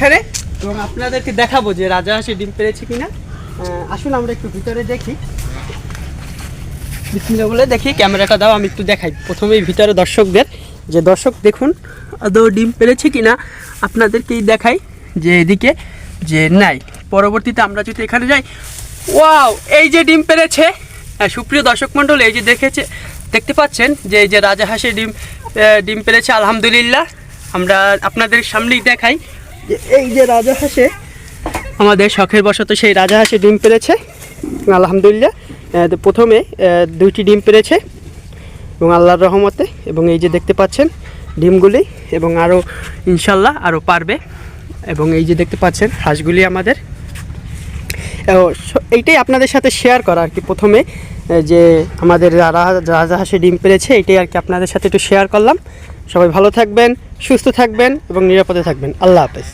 এখানে। এবং আপনাদেরকে দেখাবো যে রাজহাঁসে ডিম পেরেছে কিনা। আসুন আমরা একটু ভিতরে দেখি। বিসমিল্লাহ বলে দেখি, ক্যামেরাটা দাও, আমি একটু দেখাই। প্রথমেই ভিতরে দর্শকদের, যে দর্শক দেখুন, আদৌ ডিম পেরেছে কিনা, আপনাদেরকেই দেখাই যে এদিকে, যে নাই। পরবর্তীতে আমরা যদি এখানে যাই, ওয়াও, এই যে ডিম পেরেছে। সুপ্রিয় দর্শক মণ্ডল, এই যে দেখেছে, দেখতে পাচ্ছেন যে এই যে রাজাহাঁসের ডিম ডিম পেরেছে, আলহামদুলিল্লাহ। আমরা আপনাদের সামনেই দেখাই। এই যে রাজাহাঁসে আমাদের শখের বশত সেই রাজাহাঁসে ডিম পেরেছে। আলহামদুলিল্লাহ প্রথমে দুইটি ডিম পেরেছে এবং আল্লাহর রহমতে এবং এই যে দেখতে পাচ্ছেন ডিমগুলি এবং আরও ইনশাল্লাহ আরও পারবে এবং এই যে দেখতে পাচ্ছেন হাঁসগুলি আমাদের। এইটাই আপনাদের সাথে শেয়ার করা আর কি প্রথমে যে আমাদের রাজা- রাজাহাঁসে ডিম পেরেছে এটাই আর কি আপনাদের সাথে একটু শেয়ার করলাম। সবাই ভালো থাকবেন, সুস্থ থাকবেন এবং নিরাপদে থাকবেন। আল্লাহ হাফেজ।